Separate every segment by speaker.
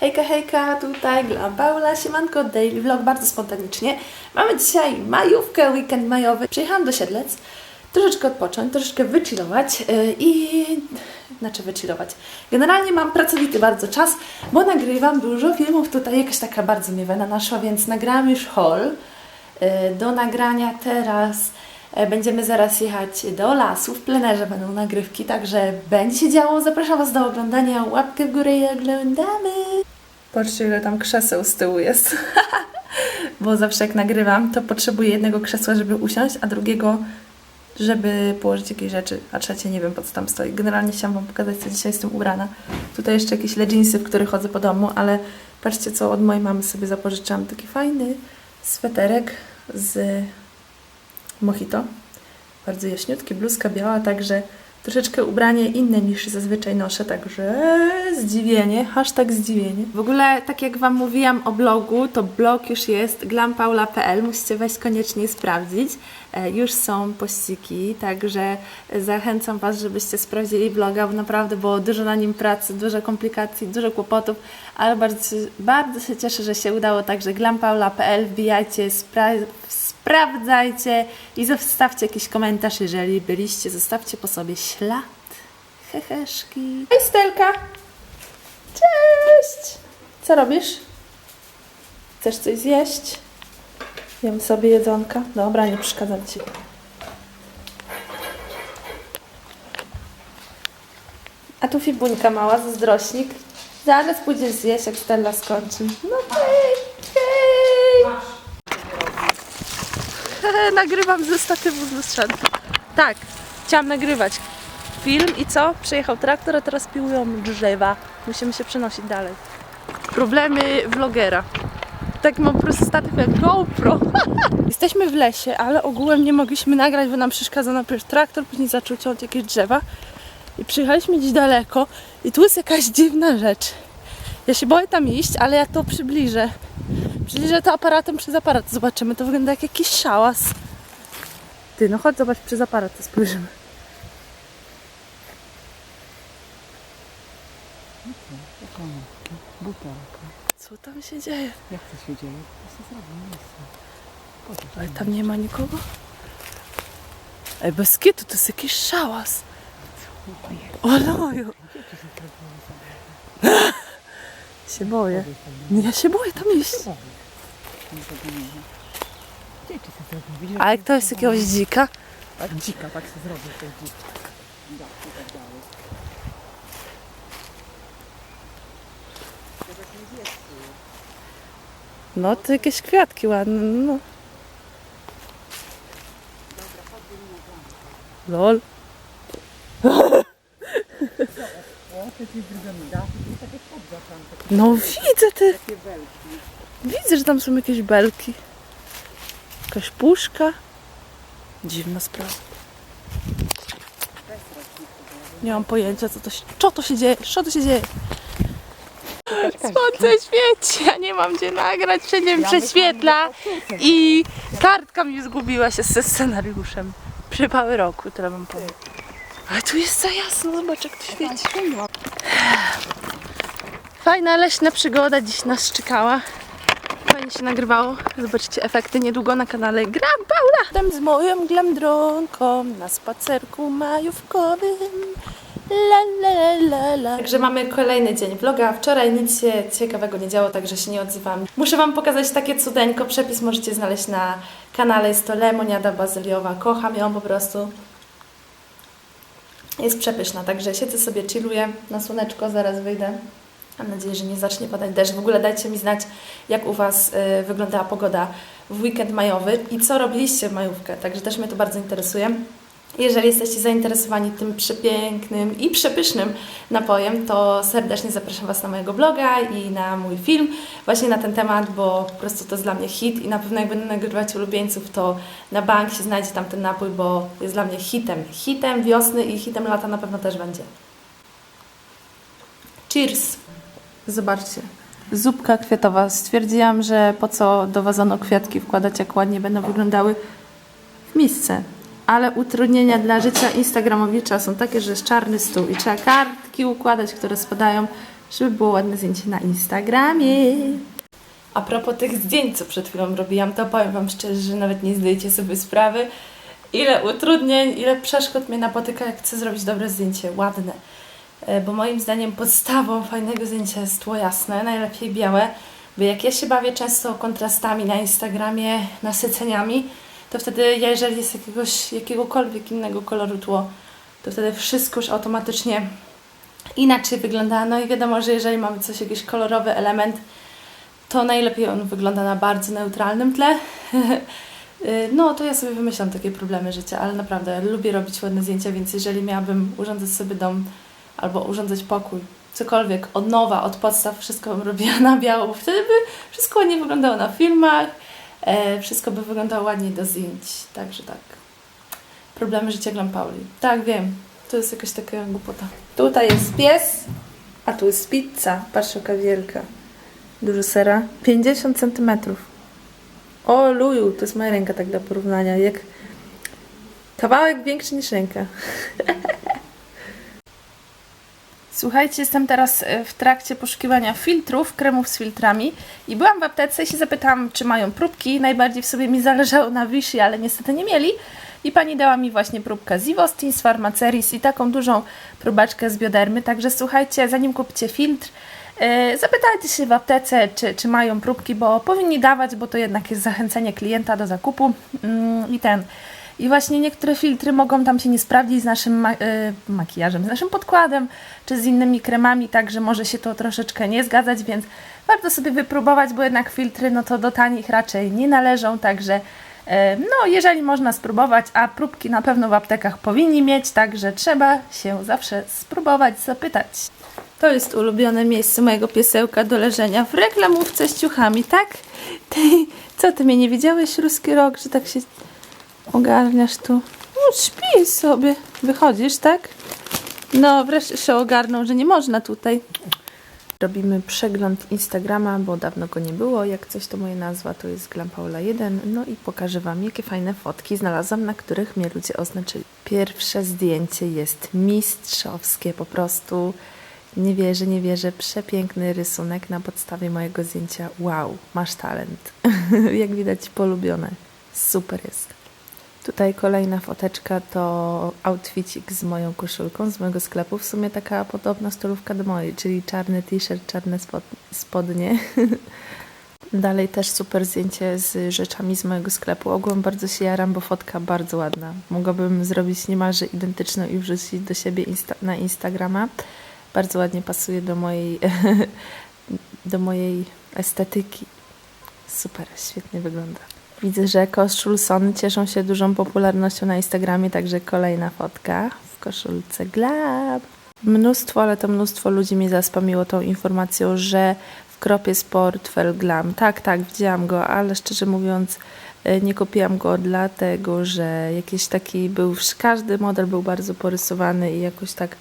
Speaker 1: Hejka, hejka, tutaj Glam Paula, siemanko, daily vlog, bardzo spontanicznie. Mamy dzisiaj majówkę, weekend majowy. Przyjechałam do Siedlec, troszeczkę odpocząć, troszeczkę wychillować yy, i... Znaczy wychillować. Generalnie mam pracowity bardzo czas, bo nagrywam dużo filmów. Tutaj jakaś taka bardzo mnie wena naszła, więc nagrałam już haul. Yy, Do nagrania teraz e, będziemy zaraz jechać do lasu. W plenerze będą nagrywki, także będzie się działo. Zapraszam Was do oglądania. Łapkę w górę i oglądamy. Patrzcie, ile tam krzeseł z tyłu jest. Bo zawsze jak nagrywam, to potrzebuję jednego krzesła, żeby usiąść, a drugiego, żeby położyć jakieś rzeczy, a trzecie nie wiem, po co tam stoi. Generalnie chciałam Wam pokazać, co dzisiaj jestem ubrana. Tutaj jeszcze jakieś leginsy, w których chodzę po domu, ale patrzcie, co od mojej mamy sobie zapożyczyłam. Taki fajny sweterek z mojito. Bardzo jaśniutki, bluzka biała, także troszeczkę ubranie inne niż zazwyczaj noszę, także zdziwienie, hashtag zdziwienie. W ogóle, tak jak Wam mówiłam o blogu, to blog już jest glampaula.pl, musicie wejść koniecznie sprawdzić. E, Już są pościgi, także zachęcam Was, żebyście sprawdzili bloga, bo naprawdę było dużo na nim pracy, dużo komplikacji, dużo kłopotów, ale bardzo, bardzo się cieszę, że się udało, także glampaula.pl, wbijajcie, spra- sprawdzajcie i zostawcie jakiś komentarz, jeżeli byliście, zostawcie po sobie ślad. Heheszki. Hej Stelka! Cześć! Co robisz? Chcesz coś zjeść? Jem sobie jedzonka. Dobra, nie przeszkadzam Ci. A tu Fibuńka mała, zazdrośnik. Zaraz pójdziesz zjeść, jak Stella skończy. No hej, Nagrywam ze statywu z lustrzanki. Tak, chciałam nagrywać film i co? Przyjechał traktor, a teraz piłują drzewa. Musimy się przenosić dalej. Problemy vlogera. Tak mam po prostu statyw jak GoPro. Jesteśmy w lesie, ale ogółem nie mogliśmy nagrać, bo nam przeszkadzał najpierw traktor, później zaczął ciąć jakieś drzewa. I przyjechaliśmy gdzieś daleko i tu jest jakaś dziwna rzecz. Ja się boję tam iść, ale ja to przybliżę. Przybliżę to aparatem przez aparat. Zobaczymy, to wygląda jak jakiś szałas. Ty, no chodź zobacz przez aparat, to spojrzymy.
Speaker 2: Butelka.
Speaker 1: Co tam się dzieje?
Speaker 2: Jak to się dzieje? To się zrobi miejsce.
Speaker 1: Ale tam nie ma nikogo? Ej, bez kitu, to jest jakiś szałas. Oloju. Się boję. Nie, ja się boję tam iść. A jak to jest jakiegoś dzika?
Speaker 2: jak dzika tak się zrobi tak.
Speaker 1: No, to jakieś kwiatki ładne, no. Lol.
Speaker 2: O, to jest zrobione dach i takie podza tam, takie,
Speaker 1: No widzę te,
Speaker 2: takie belki.
Speaker 1: widzę, że tam są jakieś belki. Jakaś puszka. Dziwna sprawa. Nie mam pojęcia, co to się, co to się dzieje, co to się dzieje. Słońce świeci, ja nie mam gdzie nagrać, wszędzie mi prześwietla i kartka mi zgubiła się ze scenariuszem. Przypały roku, tyle wam powiem. Ale tu jest za jasno, zobacz jak to świeci. Fajna leśna przygoda dziś nas czekała. Fajnie się nagrywało. Zobaczycie efekty niedługo na kanale Gram Paula. Jestem z moją glamdronką na spacerku majówkowym. La, la, la, la. Także mamy kolejny dzień vloga. Wczoraj nic się ciekawego nie działo, także się nie odzywam. Muszę Wam pokazać takie cudeńko. Przepis możecie znaleźć na kanale. Jest to lemoniada bazyliowa. Kocham ją po prostu. Jest przepyszna, także siedzę sobie, chilluję na słoneczko, zaraz wyjdę. Mam nadzieję, że nie zacznie padać deszcz. W ogóle dajcie mi znać, jak u Was y, wyglądała pogoda w weekend majowy i co robiliście w majówkę. Także też mnie to bardzo interesuje. Jeżeli jesteście zainteresowani tym przepięknym i przepysznym napojem, to serdecznie zapraszam Was na mojego bloga i na mój film właśnie na ten temat, bo po prostu to jest dla mnie hit i na pewno jak będę nagrywać ulubieńców, to na bank się znajdzie tam ten napój, bo jest dla mnie hitem. Hitem wiosny i hitem lata na pewno też będzie. Cheers! Zobaczcie. Zupka kwiatowa. Stwierdziłam, że po co do wazonu kwiatki wkładać, jak ładnie będą wyglądały w misce. Ale utrudnienia dla życia Instagramowicza są takie, że jest czarny stół i trzeba kartki układać, które spadają. żeby było ładne zdjęcie na Instagramie. A propos tych zdjęć, co przed chwilą robiłam, to powiem Wam szczerze, że nawet nie zdajecie sobie sprawy, ile utrudnień, ile przeszkód mnie napotyka, jak chcę zrobić dobre zdjęcie, ładne. E, Bo moim zdaniem podstawą fajnego zdjęcia jest tło jasne, najlepiej białe, bo jak ja się bawię często kontrastami na Instagramie, nasyceniami, to wtedy jeżeli jest jakiegoś, jakiegokolwiek innego koloru tło, to wtedy wszystko już automatycznie inaczej wygląda. No i wiadomo, że jeżeli mamy coś, jakiś kolorowy element, to najlepiej on wygląda na bardzo neutralnym tle. Y, No, to ja sobie wymyślam takie problemy życia, ale naprawdę lubię robić ładne zdjęcia, więc jeżeli miałabym urządzać sobie dom albo urządzać pokój, cokolwiek od nowa, od podstaw, wszystko bym robiła na biało, bo wtedy by wszystko ładnie wyglądało na filmach, e, wszystko by wyglądało ładniej do zdjęć. Także tak. Problemy życia Glam Pauli. Tak, wiem. To jest jakaś taka głupota. Tutaj jest pies, a tu jest pizza. Patrz, jaka wielka. Dużo sera. 50 centymetrów. O, luju, to jest moja ręka tak dla porównania. Jak kawałek większy niż ręka. Słuchajcie, jestem teraz e, w trakcie poszukiwania filtrów, kremów z filtrami i byłam w aptece i się zapytałam, czy mają próbki. Najbardziej w sobie mi zależało na Vichy, ale niestety nie mieli. I pani dała mi właśnie próbkę z Ivostin, z Pharmaceris i taką dużą próbaczkę z biodermy. Także słuchajcie, zanim kupicie filtr, e, zapytajcie się w aptece, czy, czy mają próbki, bo powinni dawać, bo to jednak jest zachęcenie klienta do zakupu. Mm, I ten. I właśnie niektóre filtry mogą tam się nie sprawdzić z naszym ma- y, makijażem, z naszym podkładem, czy z innymi kremami, także może się to troszeczkę nie zgadzać, więc warto sobie wypróbować, bo jednak filtry no to do tanich raczej nie należą, także y, no jeżeli można spróbować, a próbki na pewno w aptekach powinni mieć, także trzeba się zawsze spróbować, zapytać. To jest ulubione miejsce mojego piesełka do leżenia w reklamówce z ciuchami, tak? Ty, co ty mnie nie widziałeś ruski rok, że tak się ogarniasz tu? No, śpi sobie. Wychodzisz, tak? No, wreszcie się ogarnął, że nie można tutaj. Robimy przegląd Instagrama, bo dawno go nie było. Jak coś to moja nazwa to jest Glampaula 1. No i pokażę Wam, jakie fajne fotki znalazłam, na których mnie ludzie oznaczyli. Pierwsze zdjęcie jest mistrzowskie, po prostu nie wierzę, nie wierzę. Przepiękny rysunek na podstawie mojego zdjęcia. Wow, masz talent. Jak widać, polubione. Super jest. Tutaj kolejna foteczka to outficik z moją koszulką z mojego sklepu. W sumie taka podobna stylówka do mojej, czyli czarny t-shirt, czarne spod spodnie. Dalej też super zdjęcie z rzeczami z mojego sklepu. Ogółem bardzo się jaram, bo fotka bardzo ładna. Mogłabym zrobić niemalże identyczną i wrzucić do siebie insta na Instagrama. Bardzo ładnie pasuje do mojej, do mojej estetyki. Super, świetnie wygląda. Widzę, że koszulsony cieszą się dużą popularnością na Instagramie, także kolejna fotka w koszulce Glab. Mnóstwo, ale to mnóstwo ludzi mnie zaspamiło tą informacją, że w kropie jest portfel Glam. Tak, tak, widziałam go, ale szczerze mówiąc e, nie kupiłam go dlatego, że jakiś taki był, każdy model był bardzo porysowany i jakoś tak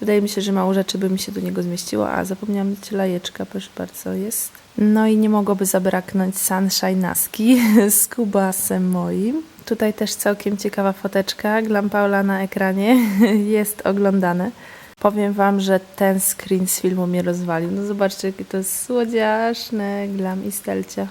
Speaker 1: Wydaje mi się, że mało rzeczy by mi się do niego zmieściło, a zapomniałam dać lajeczka, proszę bardzo, jest. No i nie mogłoby zabraknąć Sunshine'aski z kubasem moim. Tutaj też całkiem ciekawa foteczka, Glam Paula na ekranie, jest oglądane. Powiem Wam, że ten screen z filmu mnie rozwalił. No zobaczcie, jakie to jest słodziaszne, Glam i Stelcia.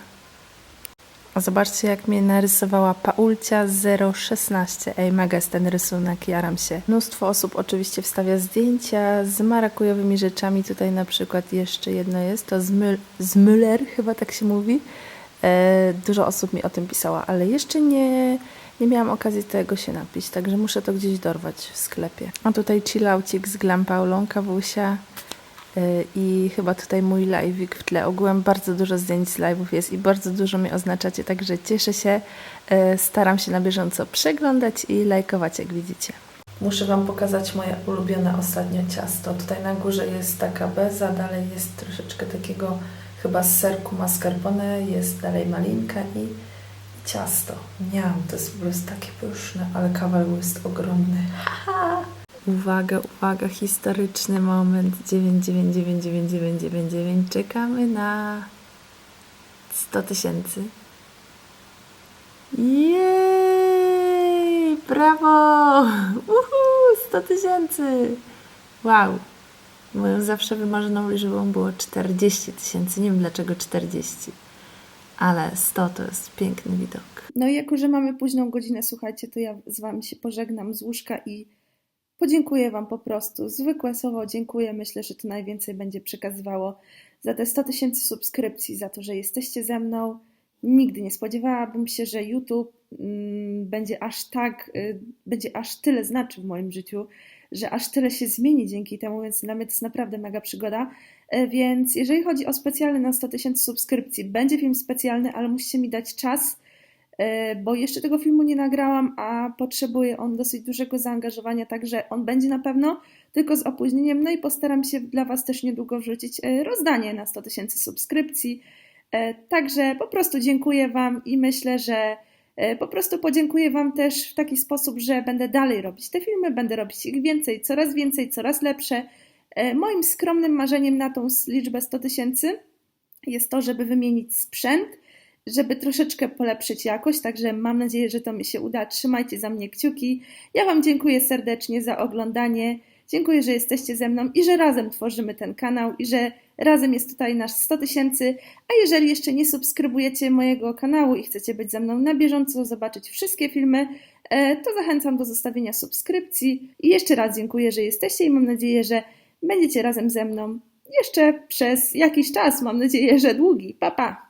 Speaker 1: A Zobaczcie, jak mnie narysowała Paulcia 016. Ej, mega jest ten rysunek, jaram się. Mnóstwo osób oczywiście wstawia zdjęcia z marakujowymi rzeczami. Tutaj na przykład jeszcze jedno jest, to z, Mül- z Müller, chyba tak się mówi. E, dużo osób mi o tym pisała, ale jeszcze nie, nie miałam okazji tego się napić, także muszę to gdzieś dorwać w sklepie. A tutaj chillaucik z Glam Paulą, kawusia. Y, i chyba tutaj mój live'ik w tle. Ogółem bardzo dużo zdjęć z live'ów jest i bardzo dużo mnie oznaczacie, także cieszę się. Y, Staram się na bieżąco przeglądać i lajkować, jak widzicie. Muszę Wam pokazać moje ulubione ostatnio ciasto. Tutaj na górze jest taka beza, dalej jest troszeczkę takiego chyba z serku mascarpone, jest dalej malinka i ciasto. Miam, to jest po prostu takie pyszne, ale kawał jest ogromny. Haha! Uwaga, uwaga, historyczny moment 9999999. Czekamy na 100 tysięcy. Jej! Brawo! Uhu! 100 tysięcy! Wow! Moją zawsze wymarzoną liczbą było 40 tysięcy. Nie wiem dlaczego 40, ale 100 to jest piękny widok. No i jako, że mamy późną godzinę, słuchajcie, to ja z Wami się pożegnam z łóżka i podziękuję Wam po prostu. Zwykłe słowo dziękuję. Myślę, że to najwięcej będzie przekazywało za te 100 tysięcy subskrypcji, za to, że jesteście ze mną. Nigdy nie spodziewałabym się, że YouTube mm, będzie aż tak, y, będzie aż tyle znaczył w moim życiu, że aż tyle się zmieni dzięki temu, więc dla mnie to jest naprawdę mega przygoda. E, Więc jeżeli chodzi o specjalny na 100 tysięcy subskrypcji, będzie film specjalny, ale musicie mi dać czas, bo jeszcze tego filmu nie nagrałam, a potrzebuje on dosyć dużego zaangażowania, także on będzie na pewno, tylko z opóźnieniem. No i postaram się dla Was też niedługo wrzucić e, rozdanie na 100 tysięcy subskrypcji. E, Także po prostu dziękuję Wam i myślę, że e, po prostu podziękuję Wam też w taki sposób, że będę dalej robić te filmy, będę robić ich więcej, coraz więcej, coraz lepsze. E, Moim skromnym marzeniem na tą liczbę 100 tysięcy jest to, żeby wymienić sprzęt, żeby troszeczkę polepszyć jakość, także mam nadzieję, że to mi się uda. Trzymajcie za mnie kciuki. Ja Wam dziękuję serdecznie za oglądanie. Dziękuję, że jesteście ze mną i że razem tworzymy ten kanał i że razem jest tutaj nasz 100 tysięcy. A jeżeli jeszcze nie subskrybujecie mojego kanału i chcecie być ze mną na bieżąco, zobaczyć wszystkie filmy, e, to zachęcam do zostawienia subskrypcji. I jeszcze raz dziękuję, że jesteście i mam nadzieję, że będziecie razem ze mną jeszcze przez jakiś czas. Mam nadzieję, że długi. Pa, pa!